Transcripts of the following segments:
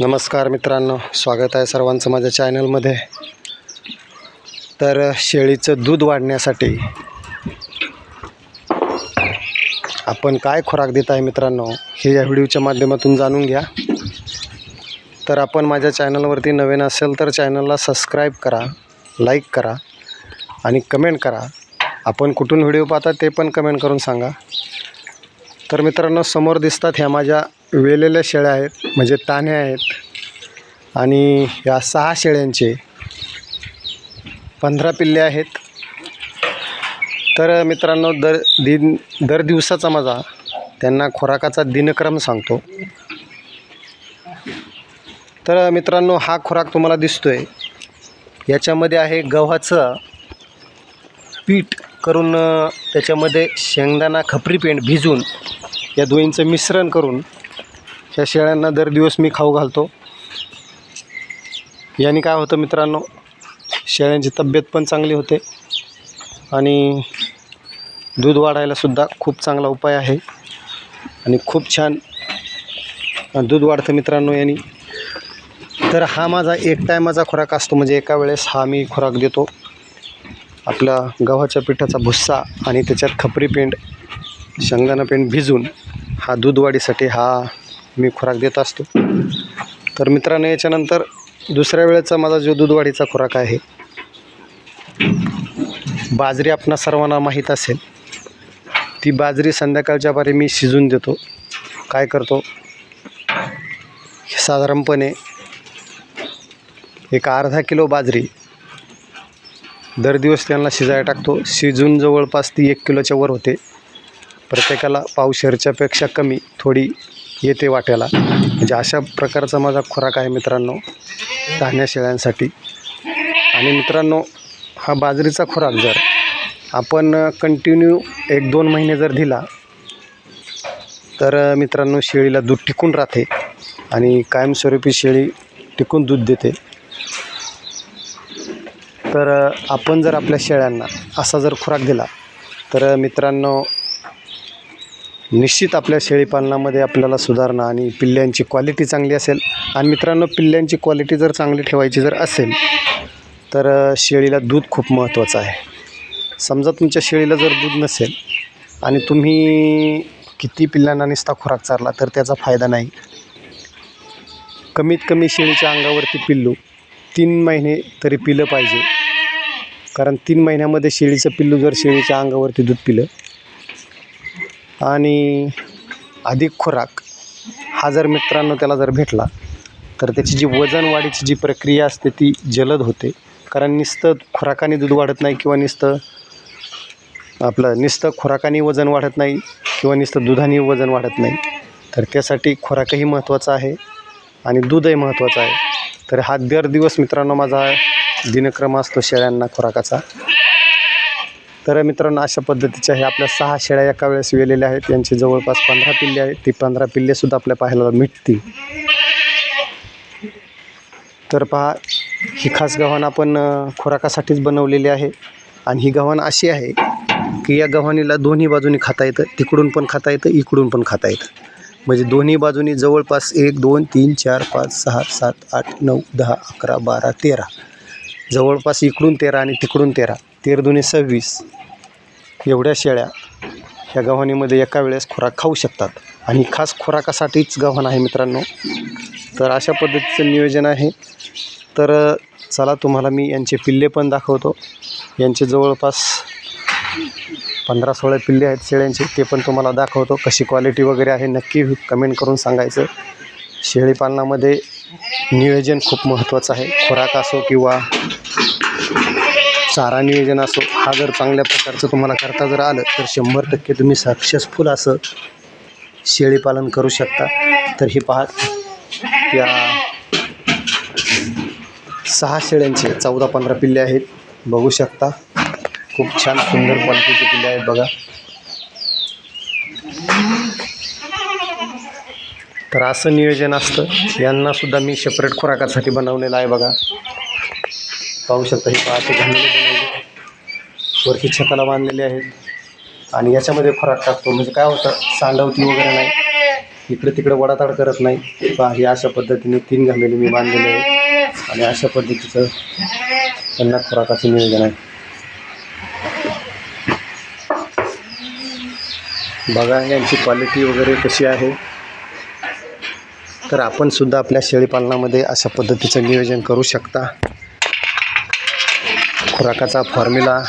नमस्कार मित्रांनो स्वागत आहे सर्वांचं माझ्या चॅनलमध्ये. तर शेळीचं दूध वाढण्यासाठी आपण काय खुराक देत आहे मित्रांनो हे या व्हिडिओच्या माध्यमातून जाणून घ्या. तर आपण माझ्या चॅनलवरती नवीन असेल तर चॅनलला सबस्क्राईब करा लाईक करा आणि कमेंट करा. आपण कुठून व्हिडिओ पाहता ते पण कमेंट करून सांगा. तर मित्रांनो समोर दिसतात ह्या माझ्या वेलेल्या शेळ्या आहेत म्हणजे ताने आहेत. आणि या सहा शेळ्यांचे पंधरा पिल्ले आहेत. तर मित्रांनो दर दिन दर दिवसाचा माझा त्यांना खुराकाचा दिनक्रम सांगतो. तर मित्रांनो हा खुराक तुम्हाला दिसतो आहे याच्यामध्ये आहे गव्हाचं पीठ करून त्याच्यामध्ये शेंगदाणा खपरी पेंड भिजून या दोन्हीचं मिश्रण करून ह्या शेळ्यांना दर दिवस मी खाऊ घालतो. याने काय होतं मित्रांनो शेळ्यांची तब्येत पण चांगली होते आणि दूध वाढायलासुद्धा खूप चांगला उपाय आहे आणि खूप छान दूध वाढतं मित्रांनो यांनी. तर हा माझा एक टायमाचा खुराक असतो म्हणजे एका वेळेस हा मी खुराक देतो. आपला गव्हाच्या पिठाचा भुस्सा आणि त्याच्यात खपरी पेंड शेंगदाणा पेंट भिजून हा दूध वाढीसाठी हा मी खुराक देत असतो. तर मित्रांनो याच्यानंतर दुसऱ्या वेळेचा माझा जो दूधवाढीचा खुराक आहे बाजरी आपणा सर्वांना माहीत असेल. ती बाजरी संध्याकाळच्या पारी मी शिजून देतो. काय करतो? साधारणपणे एक अर्धा किलो बाजरी दर दिवस त्यांना शिजायला टाकतो. शिजून जवळपास ती एक किलोच्या वर होते. प्रत्येकाला पावशेरच्यापेक्षा कमी थोडी येते वाट्याला. म्हणजे अशा प्रकारचा माझा खुराक आहे मित्रांनो धान्या शेळ्यांसाठी. आणि मित्रांनो हा बाजरीचा खुराक जर आपण कंटिन्यू एक दोन महिने जर दिला तर मित्रांनो शेळीला दूध टिकून राहते आणि कायमस्वरूपी शेळी टिकून दूध देते. तर आपण जर आपल्या शेळ्यांना असा जर खुराक दिला तर मित्रांनो निश्चित आपल्या शेळीपालनामध्ये आपल्याला सुधारणा आणि पिल्ल्यांची क्वालिटी चांगली असेल. आणि मित्रांनो पिल्ल्यांची क्वालिटी जर चांगली ठेवायची जर असेल तर शेळीला दूध खूप महत्त्वाचं आहे. समजा तुमच्या शेळीला जर दूध नसेल आणि तुम्ही किती पिल्लांना निसता खुराक चारला तर त्याचा फायदा नाही. कमीत कमी शेळीच्या अंगावरती पिल्लू तीन महिने तरी पिलं पाहिजे. कारण तीन महिन्यामध्ये शेळीचं पिल्लू जर शेळीच्या अंगावरती दूध पिलं आणि अधिक खुराक हा जर मित्रांनो त्याला जर भेटला तर त्याची जी वजन वाढीची जी प्रक्रिया असते ती जलद होते. कारण नुसतं खुराकाने दूध वाढत नाही किंवा नुसतं आपलं नुसतं खुराकाने वजन वाढत नाही किंवा नुसतं दुधाने वजन वाढत नाही तर त्यासाठी खुराकही महत्त्वाचा आहे आणि दूधही महत्त्वाचं आहे. तर हा दर दिवस मित्रांनो माझा दिनक्रम असतो शेळ्यांना खुराकाचा. तर मित्रांनो अशा पद्धतीच्या हे आपल्या सहा शेळ्या एका वेळेस वेलेल्या आहेत. यांची जवळपास पंधरा पिल्ले आहेत. ती पंधरा पिल्लेसुद्धा आपल्या पाहायला मिटतील तर पहा ही खास गव्हाण आपण खुराकासाठीच बनवलेली आहे. आणि ही गव्हाण अशी आहे की या गव्हाणीला दोन्ही बाजूनी खाता येतं. तिकडून पण खाता येतं इकडून पण खाता येतं. म्हणजे दोन्ही बाजूनी जवळपास एक दोन तीन चार पाच सहा सात आठ नऊ दहा अकरा बारा तेरा. जवळपास इकडून तेरा आणि तिकडून तेरा. तेर दोन्ही सव्वीस. एवढ्या शेळ्या ह्या गव्हाणीमध्ये एका वेळेस खुराक खाऊ शकतात. आणि खास खुराकासाठीच गव्हाण आहे मित्रांनो. तर अशा पद्धतीचं नियोजन आहे. तर चला तुम्हाला मी यांचे पिल्ले पण दाखवतो. यांचे जवळपास पंधरा सोळा पिल्ले आहेत शेळ्यांचे ते पण तुम्हाला दाखवतो. कशी क्वालिटी वगैरे आहे नक्की कमेंट करून सांगायचं. शेळीपालनामध्ये नियोजन खूप महत्त्वाचं आहे. खुराक असो किंवा चारा नियोजन असो हा जर चांगल्या प्रकारचं तुम्हाला करता जर आलं तर शंभर टक्के तुम्ही सक्सेसफुल असं शेळीपालन करू शकता. तर हे पहा त्या सहा शेळ्यांचे चौदा पंधरा पिल्ले आहेत. बघू शकता खूप छान सुंदर क्वालिटीचे पिल्ले आहेत बघा. तर असं नियोजन असतं. यांनासुद्धा मी सेपरेट खुराकासाठी बनवलेलं आहे बघा. पाहू शकता हे पाहते ते वरती छताला बांधलेले आहेत. आणि याच्यामध्ये खुराक टाकतो. म्हणजे काय होतं सांडवती वगैरे नाही. इकडे तिकडे वडाताड करत नाही. पहा हे अशा पद्धतीने तीन घामेले मी बांधलेले आहे आणि अशा पद्धतीचं त्यांना खुराकाचं नियोजन आहे. बघा यांची क्वालिटी वगैरे कशी आहे. तर आपण सुद्धा आपल्या शेळीपालनामध्ये अशा पद्धतीचं नियोजन करू शकता. खुराकाचा फॉर्म्युला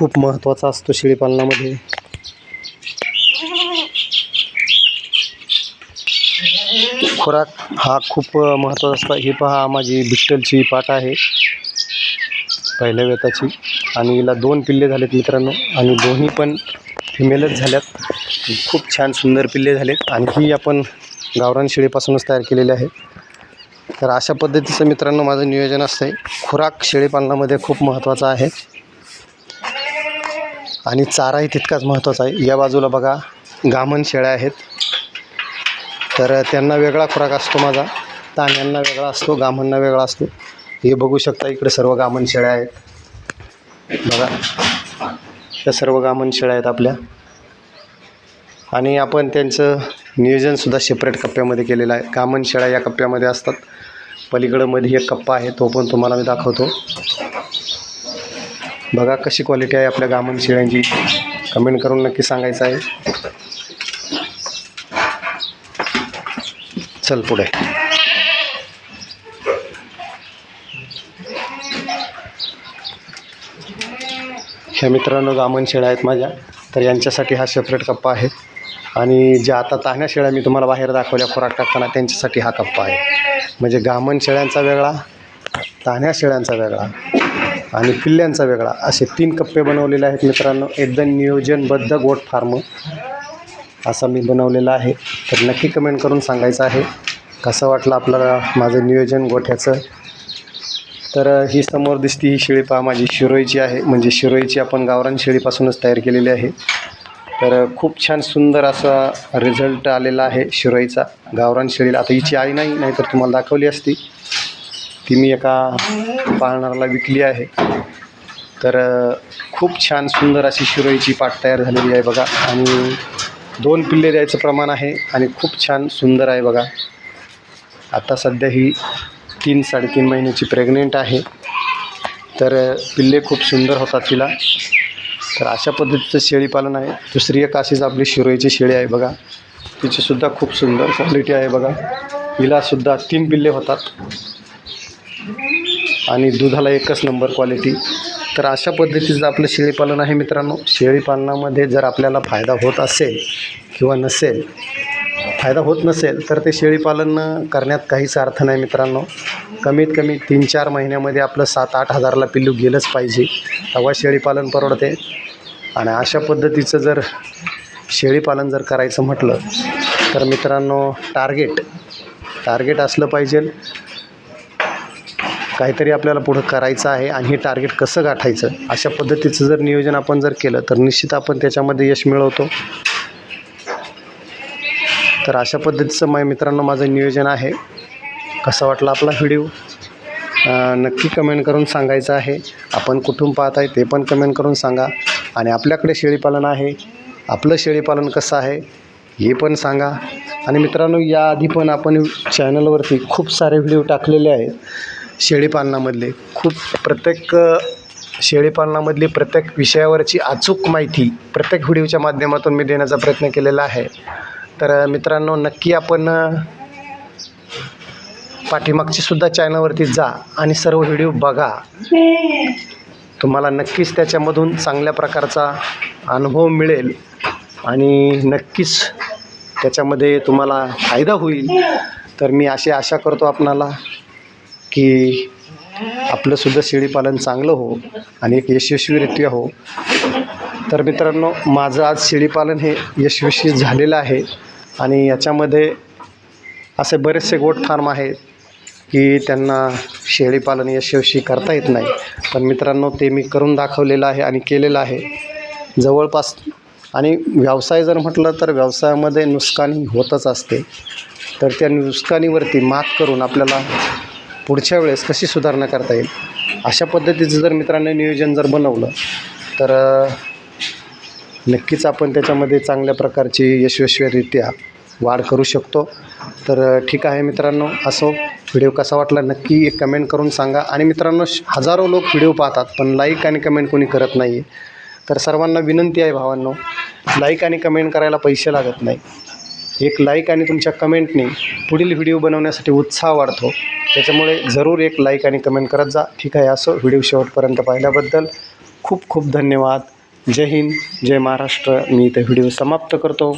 खूप महत्त्वाचा असतो शेळीपालनामध्ये खुराक हा खूप महत्त्वाचा असतो. ही पहा माझी बिट्टलची पाट आहे. पहिल्या वेताची आणि हिला दोन पिल्ले झालेत मित्रांनो. आणि दोन्ही पण फिमेलच झाल्यात. खूप छान सुंदर पिल्ले झालेत. आणि ही आपण गावरान शेळीपासूनच तयार केलेली आहे. तर अशा पद्धतीचं मित्रांनो माझं नियोजन असतं आहे खुराक शेळीपालनामध्ये खूप महत्त्वाचा आहे. आणि चाराही तितकाच महत्त्वाचा आहे. या बाजूला बघा गामण शेळ्या आहेत. तर त्यांना वेगळा खुराक असतो माझा. ताण्यांना वेगळा असतो गामांना वेगळा असतो. हे बघू शकता इकडे सर्व गामण शेळ्या आहेत. बघा त्या सर्व गामन शेळ्या आहेत आपल्या. आणि आपण त्यांचं नियोजनसुद्धा सेपरेट कप्प्यामध्ये केलेलं आहे. गामन शेळ्या या कप्प्यामध्ये असतात. पलीकडं मध्ये एक कप्पा आहे तो पण तुम्हाला मी दाखवतो. बघा कशी क्वालिटी आहे आपल्या गामण शेळ्यांची. कमेंट करून नक्की सांगायचं आहे. चल पुढे. ह्या मित्रांनो गामण शेळ्या आहेत माझ्या. तर यांच्यासाठी हा सेपरेट कप्पा आहे. आणि ज्या आता तान्या शेळ्या मी तुम्हाला बाहेर दाखवल्या खुराक टाकताना त्यांच्यासाठी हा कप्पा आहे. म्हणजे गामण शेळ्यांचा वेगळा तान्या शेळ्यांचा वेगळा. आणि पिल्ल्यांचा वेगळा. असे तीन कप्पे बनवलेले आहेत मित्रांनो. एकदम नियोजनबद्ध गोट फार्म. असा मी बनवलेला आहे. तर नक्की कमेंट करून सांगायचं आहे कसं वाटलं आपल्याला माझं नियोजन गोठ्याचं? तर ही समोर दिसती ही शेळी पहा माझी शिरोईची आहे. म्हणजे शिरोईची आपण गावरान शेळीपासूनच तयार केलेली आहे. तर खूप छान सुंदर असा रिझल्ट आलेला आहे शिरोईचा गावरान शेळीला. आता हिची आई नाही नाहीतर तुम्हाला दाखवली असती. ती मी एका पाळणाराला विकली आहे. तर खूप छान सुंदर अशी शिरोईची पाट तयार झालेली आहे बघा. आणि दोन पिल्ले द्यायचं प्रमाण आहे आणि खूप छान सुंदर आहे बघा. आता सध्या ही तीन साडेतीन महिन्याची प्रेग्नेंट आहे. तर पिल्ले खूप सुंदर होतात तिला. तर अशा पद्धतीचं शेळीपालन आहे. दुसरी एक अशीच आपली शिरोईची शेळी आहे बघा. तिचीसुद्धा खूप सुंदर क्वालिटी आहे बघा. हिलासुद्धा तीन पिल्ले होतात. आणि दुधाला एकच नंबर क्वालिटी. तर अशा पद्धतीचं आपलं शेळीपालन आहे मित्रांनो. शेळीपालनामध्ये जर आपल्याला फायदा होत असेल किंवा नसेल फायदा होत नसेल तर ते शेळीपालन करण्यात काहीच अर्थ नाही मित्रांनो. कमीत कमी तीन चार महिन्यामध्ये आपलं सात आठ हजारला पिल्लू गेलंच पाहिजे तेव्हा शेळीपालन परवडते. आणि अशा पद्धतीचं जर शेळीपालन जर करायचं म्हटलं तर मित्रांनो टार्गेट टार्गेट असलं पाहिजे. काहीतरी आपल्याला पुढं करायचं आहे आणि हे टार्गेट कसं गाठायचं अशा पद्धतीचं जर नियोजन आपण जर केलं तर निश्चित आपण त्याच्यामध्ये यश मिळवतो. तर अशा पद्धतीचं माझ्या मित्रांनो माझं नियोजन आहे. कसा वाटला आपला व्हिडिओ? नक्की कमेंट करून सांगायचं आहे. आपण कुठून पाहत आहे ते पण कमेंट करून सांगा. आणि आपल्याकडे शेळीपालन आहे. आपलं शेळीपालन कसं आहे हे पण सांगा. आणि मित्रांनो याआधी पण आपण चॅनलवरती खूप सारे व्हिडिओ टाकलेले आहेत. शेळीपालनामधले खूप प्रत्येक शेळीपालनामधली प्रत्येक विषयावरची अचूक माहिती प्रत्येक व्हिडिओच्या माध्यमातून मी देण्याचा प्रयत्न केलेला आहे. तर मित्रांनो नक्की आपण पाठीमागचीसुद्धा पाठीमागची सुद्धा चॅनलवरती जा आणि सर्व व्हिडिओ बघा. तुम्हाला नक्कीच त्याच्यामधून चांगल्या प्रकारचा अनुभव मिळेल आणि नक्कीच त्याच्यामध्ये तुम्हाला फायदा होईल. तर मी अशी आशा करतो आपणाला. की आपलंसुद्धा शेळीपालन चांगलं हो आणि एक यशस्वीरित्या हो. तर मित्रांनो माझं आज शेळीपालन हे यशस्वी झालेलं आहे आणि याच्यामध्ये असे बरेचसे गोट फार्म आहेत की त्यांना शेळीपालन यशस्वी करता येत नाही. पण मित्रांनो ते मी करून दाखवलेलं आहे आणि केलेलं आहे. जवळपास आणि व्यवसाय जर म्हटलं तर व्यवसायामध्ये नुकसानी होतच असते. तर त्या नुकसानीवरती मात करून आपल्याला पुढच्या वेळेस कशी सुधारणा करता येईल? अशा पद्धतीचं जर मित्रांनो नियोजन जर बनवलं तर नक्कीच आपण त्याच्यामध्ये चांगल्या प्रकारची यशस्वीरित्या वाढ करू शकतो. तर ठीक आहे मित्रांनो असो. व्हिडिओ कसा वाटला नक्की एक कमेंट करून सांगा. आणि मित्रांनो श- हजारो लोक व्हिडिओ पाहतात पण लाईक आणि कमेंट कोणी करत नाही तर सर्वांना विनंती आहे भावांनो लाईक आणि कमेंट करायला पैसे लागत नाही. एक लाईक आणि तुमच्या कमेंटने पुढील व्हिडिओ बनवण्यासाठी उत्साह वाढतो. त्याच्यामुळे जरूर एक लाईक आणि कमेंट करत जा. ठीक आहे असं व्हिडिओ शेवटपर्यंत पाहिल्याबद्दल खूप खूप धन्यवाद. जय हिंद जय महाराष्ट्र. मी इथे व्हिडिओ समाप्त करतो.